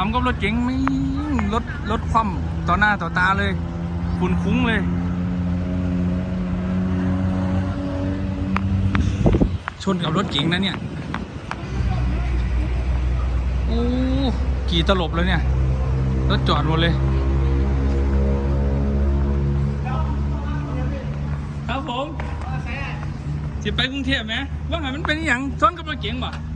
ทำกับรถเก๋งไม่รถรถคว่ำต่อหน้าต่อตาเลยคุณคุ้งเลยชนกับรถเก๋งนะเนี่ย โอ้ กี่ตลบแล้วเนี่ย รถจอดหมดเลย ครับผม สิไปกรุงเทพไหมว่าไงมันเป็นอย่างชนกับรถเก๋งบ่อื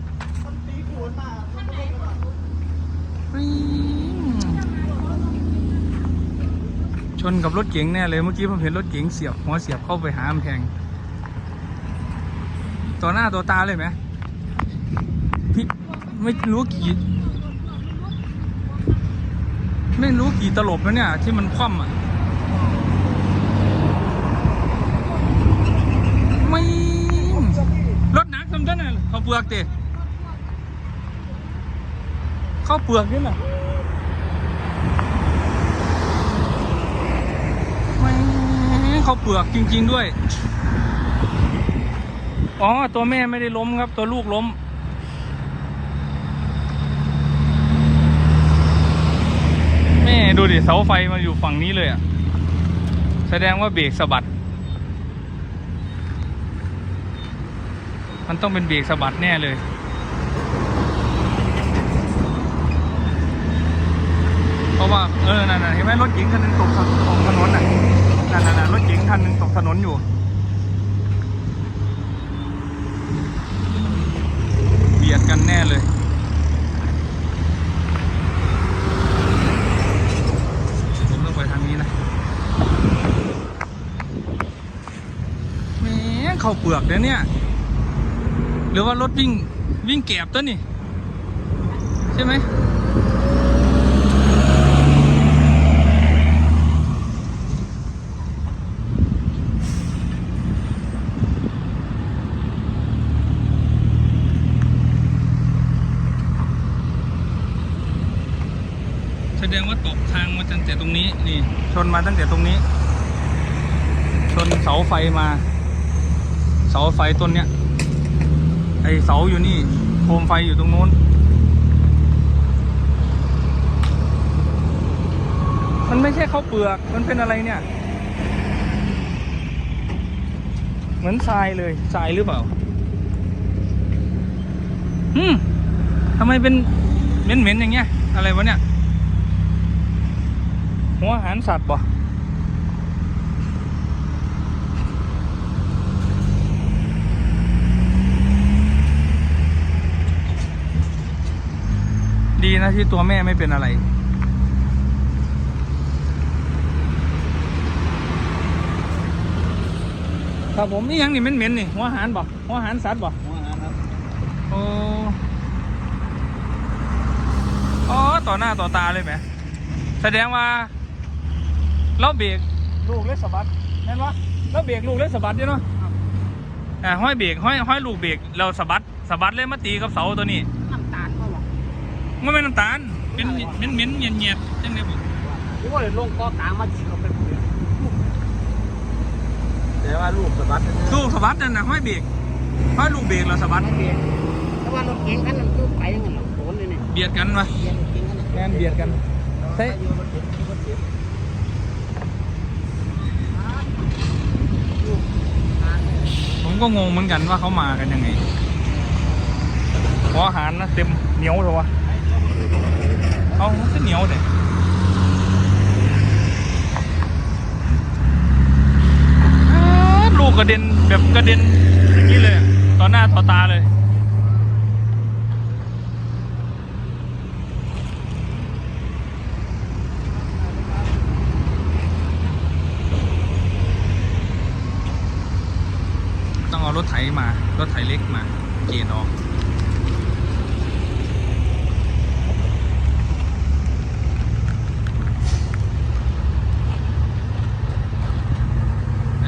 ชนกับรถเก๋งแน่เลยเมื่อกี้ผมเห็นรถเก๋งเสียบหัวเสียบเข้าไปหากำแพงต่อหน้าต่อตาเลยไหมพี่ไม่รู้กี่ ไม่รู้กี่ตลบแล้วเนี่ย ที่มันคว่ำอะไม่รถหนักทำได้น่ะเขาเปลือกเตะ ข้าเปลือกนี่นะไม่เขาเปลือกจริง ๆด้วย อ๋อ ตัวแม่ไม่ได้ล้มครับ ตัวลูกล้ม แม่ดูดิเสาไฟมาอยู่ฝั่งนี้เลยอะ แสดงว่าเบรกสะบัด มันต้องเป็นเบรกสะบัดแน่เลย เพ ราะว่าเออนั่นๆเห็นไหมรถเก๋งคันนึงตกถตกถนนน่ะนั่นๆรถเก๋งคันนึงตกถนนอยู่เบียดกันแน่เลยผมต้องไปทางนี้นะแหมเข้าเปลือกเลยเนี่ยหรือว่ารถวิ่งวิ่งแกบตัวนี่ใช่ไหม แสดงว่าตกทางมาตั้งแต่ตรงนี้ นี่ ชนมาตั้งแต่ตรงนี้ ชนเสาไฟมา เสาไฟต้นเนี้ย ไอเสาอยู่นี่ โคมไฟอยู่ตรงโน้น มันไม่ใช่ข้าวเปลือก มันเป็นอะไรเนี่ย เหมือนทรายเลยทรายหรือเปล่า อืมทำไมเป็นเหม็นๆอย่างเงี้ย อะไรวะเนี่ย หัวอาหารสัตว์ป่ะดีนะที่ตัวแม่ไม่เป็นอะไร ครับผมนี่ยังนี่เหม็นๆนี่หัวอาหารบ่หัวอาหารสัตว์บ่หัวอาหารครับโอ้อ๋อต่อหน้าต่อตาเลยไหม แสดงว่า เราเบรกลูกเล็กสะบัดเห็นปะเราเบรกลูกเล็กสะบัดอยู่เนาะอ่าห้อยเบรกห้อยห้อยลูกเบรกเราสะบัดสะบัดเลยมาตีกับเสาตัวนี้น้ำตาลเขาบอกมันเป็นน้ำตาลเป็นเหม็นเหม็นเงียบเงียบจังเลยผมโอ้ยลงคอกลางมาจีเขาเป็นเพื่อนแต่ว่าลูกสะบัดนั่นลูกสะบัดนั่นนะห้อยเบรกห้อยลูกเบรกเราสะบัดไม่เบียดแต่ว่ารถเก๋งคันนั้นคือไปอยังไงหรอโอนเลยเนี่ยเบียดกันวะเบียดรถเก๋งคันนั้นแมนเบียดกันใช่ อยู่รถเก๋งที่รถเก๋งลูกทางเนี่ย ผม ก็งงเหมือนกันว่าเขามากันยังไงพออาหารนะเต็มเหนียวเลยวะเอาขึ้นเหนียวเลยลูกกระเด็นแบบกระเด็นอย่างนี้เลย ต่อหน้าต่อตาเลย ต้องเอารถไถ มารถไถเล็กมาเกณฑ์ออก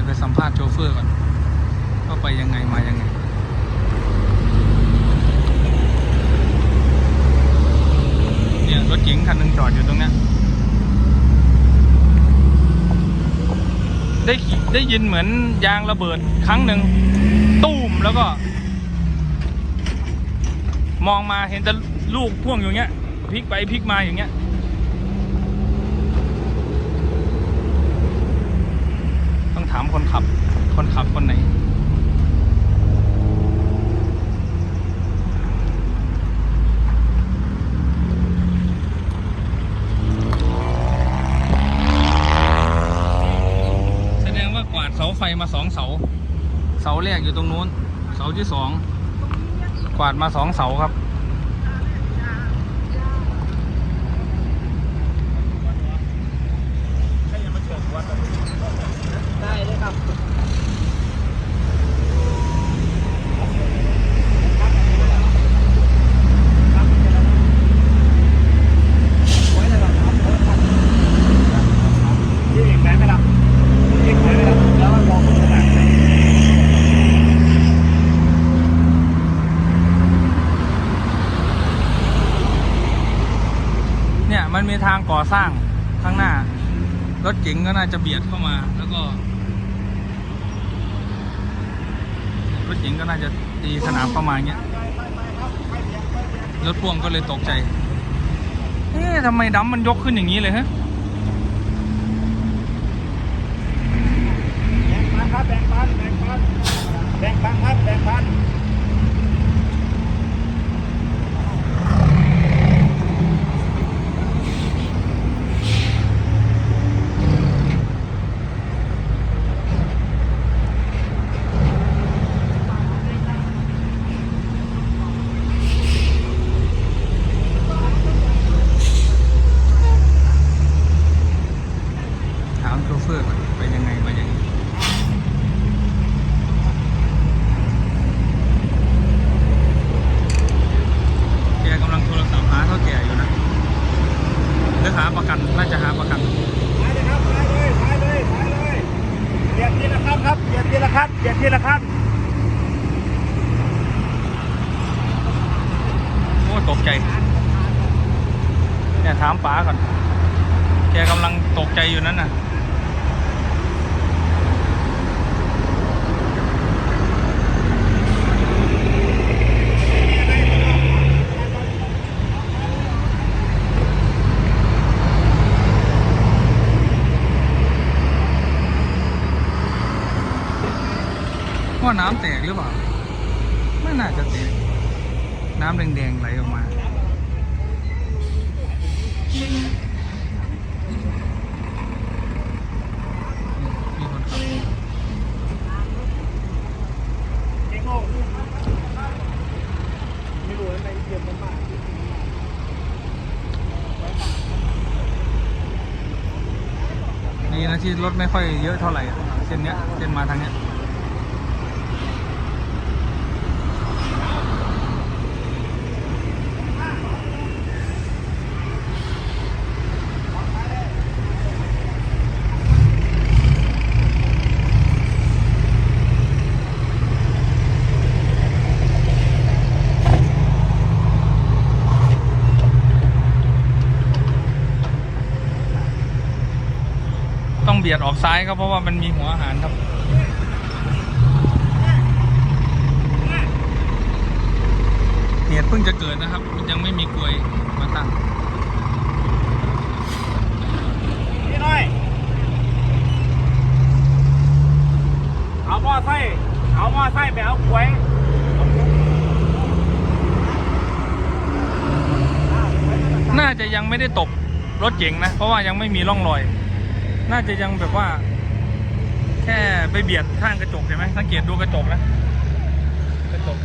ไปสัมภาษณ์โชเฟอร์ก่อนว่าไปยังไงมายังไงเนี่ยรถเก๋งคันหนึ่งจอดอยู่ตรงนี้ ได้ได้ยินเหมือนยางระเบิดครั้งหนึ่งตูมแล้วก็ มองมาเห็นแต่ลูกพ่วงอยู่เงี้ยพลิกไปพลิกมาอย่างเงี้ยต้องถามคนขับ คนขับคนไหน แสดงว่ากวาดเสาไฟมาสองเสา เสาแรก อยู่ตรงนู้น เสาที่สองกวาดมาสองเสาครับ ได้เลยครับ ยี่อีกไหนไหมล่ะยี่อีกไหนไหมล่ะแล้วลองขนาดไหน เนี่ยมันมีทางก่อสร้างข้างหน้า รถ เก๋งก็น่าจะเบียดเข้ามาแล้วก็ รถเก๋งก็น่าจะตีสนามเข้ามาเงี้ยรถพ่วงก็เลยตกใจเอ๊ะทำไมดัมมันยกขึ้นอย่างนี้เลยฮะแบ่งปันครับแบ่งปันแบ่งปันแบ่งปันครับแบ่งปัน ถามโชเฟอร์ก่อนไปยังไงมาอย่างนี้แกกำลังโทรศัพท์หาเท่าแก่อยู่นะหรือหาประกัน น่าจะหาประกัน ไปเลยครับไปเลยไปเลยไปเลยเปลี่ยนทีละขั้นครับเปลี่ยนทีละขั้นเปลี่ยนทีละขั้น โอ้ตกใจ เนี่ย ถามป๋าก่อน แกกำลังตกใจอยู่นั่นน่ะ ว่าน้ำแตกหรือเปล่า ไม่น่าจะแตก น้ำแดงๆไหลออกมา ดีนะที่รถไม่ค่อยเยอะเท่าไหร่เส้นเนี้ยเส้นมาทางเนี้ย ต้องเบียดออก ซ้ายครับเพราะว่ามันมีหัวอาหารครับเหตุเพิ่งจะเกิดนะครับ มันยังไม่มีกลวยมาตั้งพี่น้อยเอาหม้อไส้เอาหม้อไส้ไปเอาหวยน่าจะยังไม่ได้ตบรถเก๋งนะ เพราะว่ายังไม่มีร่องรอย น่าจะยังแบบว่า แค่ไปเบียดข้างกระจกเห็นไหมสังเกตดูกระจกนะกระจก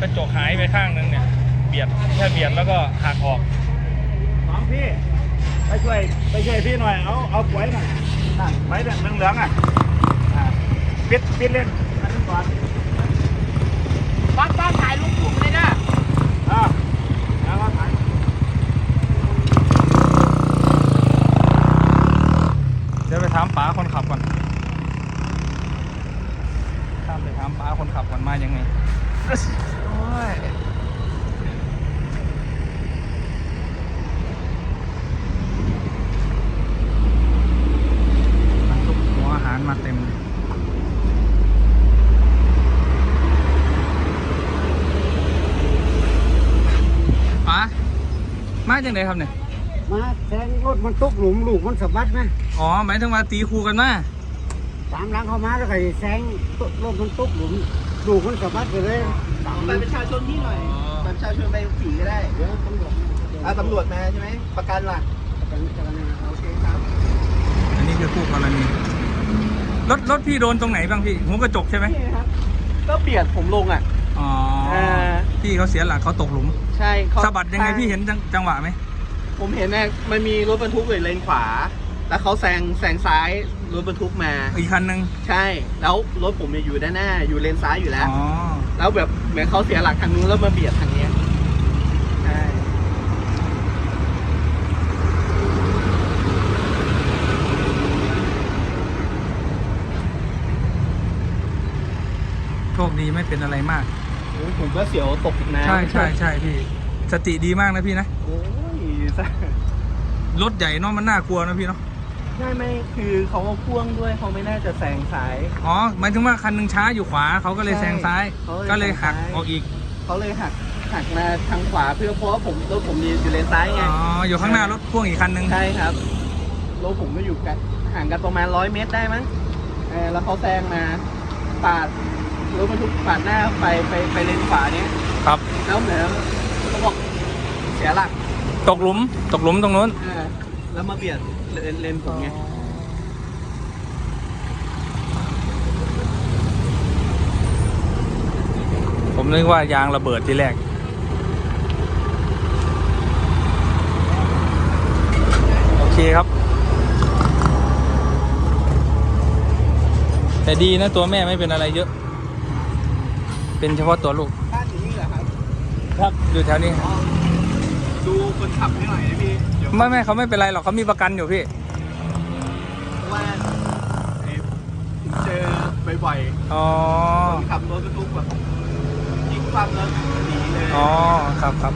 กระจกหายไปข้างนึงเนี่ย เบียดแค่เบียดแล้วก็หักออกสองพี่ไปช่วยไปช่วยพี่หน่อยเอาเอาหวยหน่อยนั่นไว้เรื่องเหลืองๆอะอ่าปิดปิดเล่นอันนั้นก่อนบ้านบ้านถ่ายรูปกลุ่มเลยนะ โอ้ยหัวอาหารมาเต็มเลยป๋มาจังไดครับเนี่ย มาแทงรถมันตกหลุมลูกมันสะบัดไหมอ๋อ หมายถึงว่าตีคู่กันมา สามหลังเข้ามาแล้วก็แทงรถมันตกหลุม ลูกมันสะบัดไปเลยตามบัตรประชาชนพี่หน่อยบัตรประชาชนใบขับขี่ก็ได้เดี๋ยวตำรวจมาเดี๋ยวเอาตำรวจมาใช่ไหมประกันล่ะจะจะจะโอเคครับอันนี้คือคู่กรณีรถรถพี่โดนตรงไหนบ้างพี่หัวกระจกใช่ไหมนี่ครับก็เบียดผมลงอะอ๋อเออพี่เขาเสียหลักเขาตกหลุม ใช่เขาสะบัดยังไงพี่เห็นจังจังหวะไหมผมเห็นนะมันมีรถบรรทุกอยู่เลนขวา แล้วเขาแซงแซงซ้าย รถบรรทุกมา อีกคันหนึ่งใช่ แล้วรถผมเนี่ยอยู่ด้านหน้า อยู่เลนซ้ายอยู่แล้ว อ๋อ แล้วแบบเหมือนเขาเสียหลักทางนู้นแล้วมาเบียดทางเนี้ยใช่โชคดีไม่เป็นอะไรมาก โอ้ยผมก็เสียวตกอีกน้ำใช่ใช่ใช่พี่ สติดีมากนะพี่นะ โอ้ยซะรถใหญ่เนาะมันน่ากลัวนะพี่เนาะ ใช่ไหมคือเขาก็พ่วงด้วยเขาไม่น่าจะแซงซ้าย อ๋อหมายถึงว่าคันหนึ่งช้าอยู่ขวาเขาก็เลยใช่แซงซ้ายเขาเลยก็เลยหักแซงซ้าย ออกอีก เขาเลยหักหักมาทางขวาเพื่อเพราะว่าผมรถผมอยู่เลนซ้ายไง อ๋อ อยู่ข้างหน้ารถพ่วงอีกคันหนึ่งใช่ครับรถผมก็อยู่กันห่างกันประมาณร้อยเมตรได้มั้งเออแล้วเขาแซงมาปาดรถบรรทุกปาดหน้าไปไปไปเลนขวาเนี้ยครับ แล้วเหมือนเขาบอกเสียหลักตกหลุม ตกหลุมตรงนู้น เออแล้วมาเบียด เลนเลนผมไงผมนึกว่ายางระเบิดทีแรก โอเคครับ แต่ดีนะตัวแม่ไม่เป็นอะไรเยอะ เป็นเฉพาะตัวลูกบ้านอยู่นี่เหรอครับ ครับอยู่แถวนี้อ๋อดูคนขับให้หน่อยนะพี่เดี๋ยว ไม่ไม่เขาไม่เป็นไรหรอกเขามีประกันอยู่พี่ เพราะว่าไอ้ผมเจอบ่อยๆอ๋อคนขับรถบรรทุกแบบยิงความแล้วหนีเลยอ๋อ ครับครับ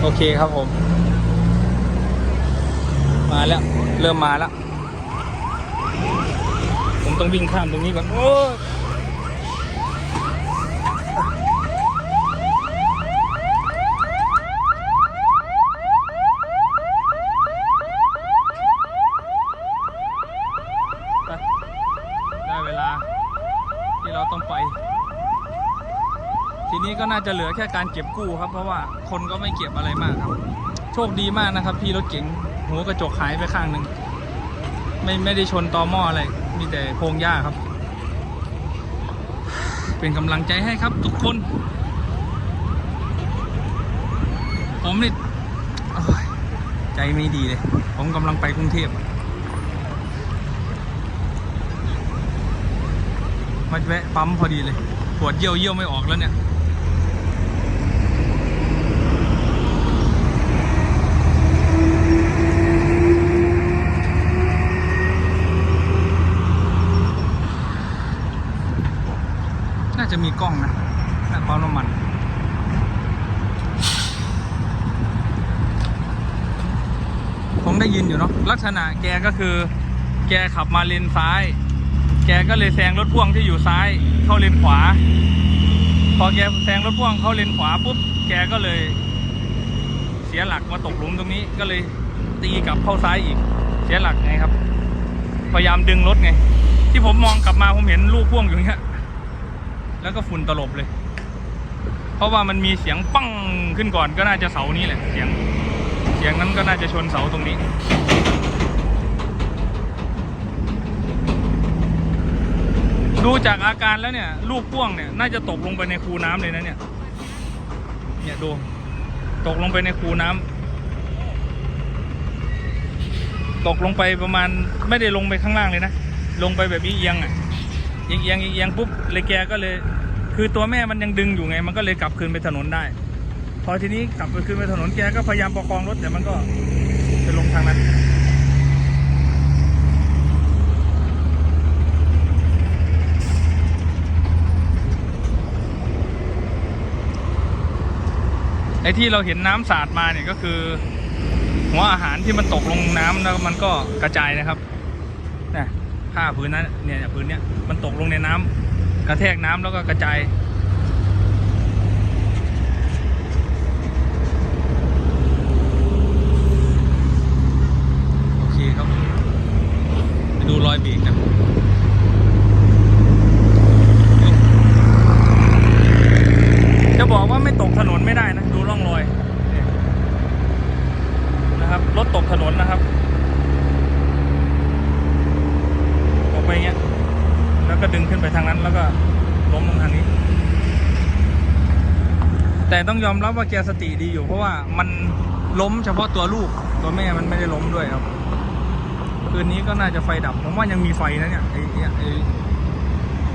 โอเคครับผม มาแล้ว เริ่มมาแล้ว ผมต้องวิ่งข้ามตรงนี้ก่อน โอ้ยไปได้เวลา ที่เราต้องไป ทีนี้ก็น่า จะเหลือแค่การเก็บกู้ครับ เพราะว่าคนก็ไม่เก็บอะไรมากครับ โชคดีมากนะครับ พี่รถเก๋งหัวกระจกหายไปข้างหนึ่งไม่ไม่ได้ชนตอหม้ออะไร มีแต่โพงหญ้าครับ เป็นกำลังใจให้ครับทุกคน ผมนี่ใจไม่ดีเลย ผมกำลังไปกรุงเทพมาแวะปั๊มพอดีเลยปวดเยี่ยวเยี่ยวไม่ออกแล้วเนี่ย น่าจะมีกล้องนะหน้าปั๊มน้ำมัน คงได้ยินอยู่เนาะลัก ษณะแกก็คือ แกขับมาเลนซ้าย แกก็เลยแซงรถพ่วงที่อยู่ซ้าย เข้าเลนขวา พอแกแซงรถพ่วงเข้าเลนขวาปุ๊บแกก็เลย เสียหลักมาตกหลุมตรงนี้ก็เลยตีกลับเข้าซ้ายอีก เสียหลักไงครับ พยายามดึงรถไง ที่ผมมองกลับมาผมเห็นลูกพ่วงอยู่อย่างเงี้ยแล้วก็ฝุ่นตลบเลย เพราะว่ามันมีเสียงปั้งขึ้นก่อนก็น่าจะเสานี้แหละ เสียง เสียงนั้นก็น่าจะชนเสาตรงนี้ ดูจากอาการแล้วเนี่ย ลูกพ่วงเนี่ยน่าจะตกลงไปในคูน้ำเลยนะเนี่ย เนี่ยดู ตกลงไปในคูน้ำตกลงไปประมาณไม่ได้ลงไปข้างล่างเลยนะ ลงไปแบบเอียงอะเอียงเอียงเอียงปุ๊บเลยแกก็เลย คือตัวแม่มันยังดึงอยู่ไง มันก็เลยกลับคืนไปถนนได้ พอทีนี้กลับไปขึ้นไปถนนแกก็พยายามประคองรถแต่มันก็ไปลงทางนั้น ไอ้ที่เราเห็นน้ำสาดมาเนี่ยก็คือ หัวอาหารที่มันตกลงน้ำแล้วมันก็กระจายนะครับนี่ผ้าพื้นนั้นเนี่ยผืนเนี้ยมันตกลงในน้ำ กระแทกน้ำแล้วก็กระจายโอเคครับไปดูรอยเบรกนะ กถนนนะครับ ออกไปเงี้ย แล้วก็ดึงขึ้นไปทางนั้นแล้วก็ล้มลงทางนี้ แต่ต้องยอมรับว่าแกสติดีอยู่ เพราะว่ามันล้มเฉพาะตัวลูก ตัวแม่มันไม่ได้ล้มด้วยครับคืนนี้ก็น่าจะไฟดับ ผมว่ายังมีไฟนะเนี่ยไอ้เนี่ยไอ้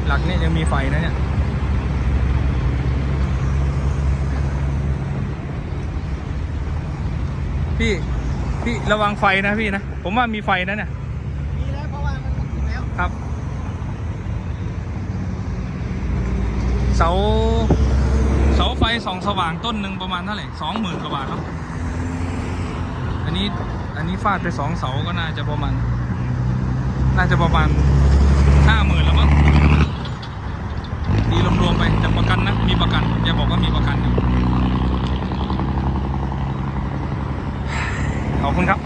หลักเนี่ยยังมีไฟนะเนี่ยพี่ พี่ระวังไฟนะพี่นะ ผมว่ามีไฟนะเนี่ย มีแล้วเพราะว่ามันติดแล้ว ครับ เสา เสาไฟสองสว่างต้นหนึ่งประมาณเท่าไหร่สองหมื่นกว่าบาทครับอันนี้ อันนี้ฟาดไปสองเสาก็น่าจะประมาณ น่าจะประมาณห้าหมื่นแล้วมั้ง ดีรวมๆไปจะประกันนะ มีประกันอย่าบอกว่ามีประกันอยู่ 好风บ